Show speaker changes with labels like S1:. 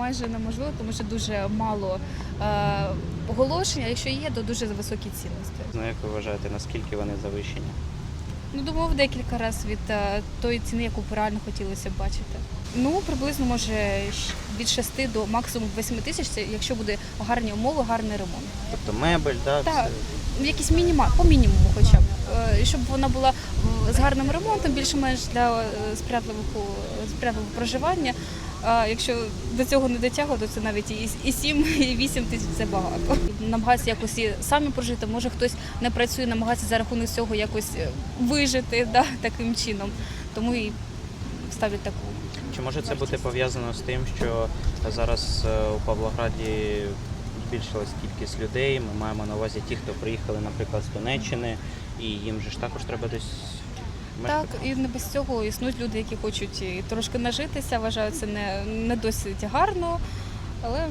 S1: майже неможливо, тому що дуже мало е, оголошень, а якщо є, то дуже високі цінності.
S2: Ну, як ви вважаєте, наскільки вони завищені?
S1: Ну, думаю, в декілька разів від е, тої ціни, яку б реально хотілося б бачити. Ну, приблизно може щ- від 6 до максимум 8 тисяч, це якщо буде гарні умови, гарний ремонт.
S2: Тобто мебель, да,
S1: Так.
S2: все.
S1: Якийсь мінімал, по мінімуму хоча б. Е, Щоб вона була е, з гарним ремонтом, більш-менш для е, сприятливого, сприятливого проживання. А якщо до цього не дотягувати, то це навіть і, і 7, і 8 тисяч це багато. Намагаються якось і самі прожити. Може хтось не працює, намагається за рахунок цього якось е, вижити да, таким чином. Тому і ставлять таку.
S2: Чи може це бути пов'язано з тим, що зараз е, у Павлограді збільшилась кількість людей? Ми маємо на увазі ті, хто приїхали, наприклад, з Донеччини, і їм же ж також треба десь
S1: Так, і не без цього існують люди, які хочуть і трошки нажитися, вважають це не, не досить гарно, але